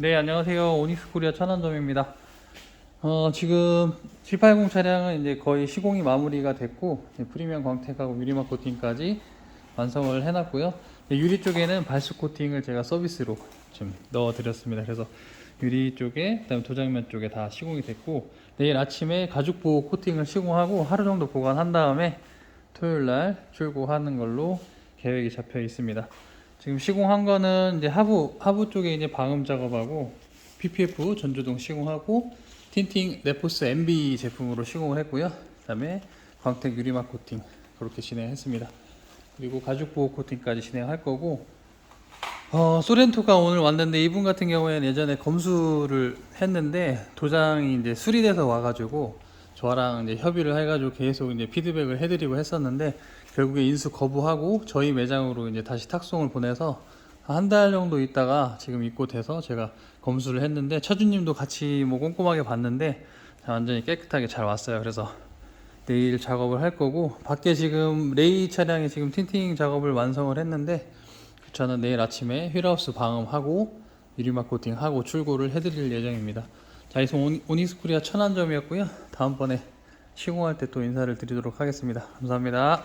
네, 안녕하세요. 오닉스 코리아 천안점입니다. 어, 지금 780 차량은 이제 거의 시공이 마무리가 됐고, 프리미엄 광택하고 유리막 코팅까지 완성을 해놨고요. 유리 쪽에는 발수 코팅을 제가 서비스로 좀 넣어드렸습니다. 그래서 유리 쪽에, 그다음 도장면 쪽에 다 시공이 됐고, 내일 아침에 가죽 보호 코팅을 시공하고 하루 정도 보관한 다음에 토요일 날 출고하는 걸로 계획이 잡혀 있습니다. 지금 시공한 거는 이제 하부 하부 쪽에 이제 방음 작업하고 PPF 전조등 시공하고 틴팅 레포스 MB 제품으로 시공을 했고요. 그다음에 광택 유리막 코팅 그렇게 진행했습니다. 그리고 가죽 보호 코팅까지 진행할 거고 어, 소렌토가 오늘 왔는데 이분 같은 경우에는 예전에 검수를 했는데 도장이 이제 수리돼서 와가지고 저랑 이제 협의를 해가지고 계속 이제 피드백을 해드리고 했었는데 결국에 인수 거부하고 저희 매장으로 이제 다시 탁송을 보내서 한 달 정도 있다가 지금 입고돼서 제가 검수를 했는데 처주님도 같이 뭐 꼼꼼하게 봤는데 완전히 깨끗하게 잘 왔어요. 그래서 내일 작업을 할 거고 밖에 지금 레이 차량이 지금 틴팅 작업을 완성을 했는데 저는 내일 아침에 휠하우스 방음하고 유리막 코팅하고 출고를 해드릴 예정입니다. 자, 이상 오니- 오닉스코리아 천안점이었고요. 다음번에 시공할 때 또 인사를 드리도록 하겠습니다. 감사합니다.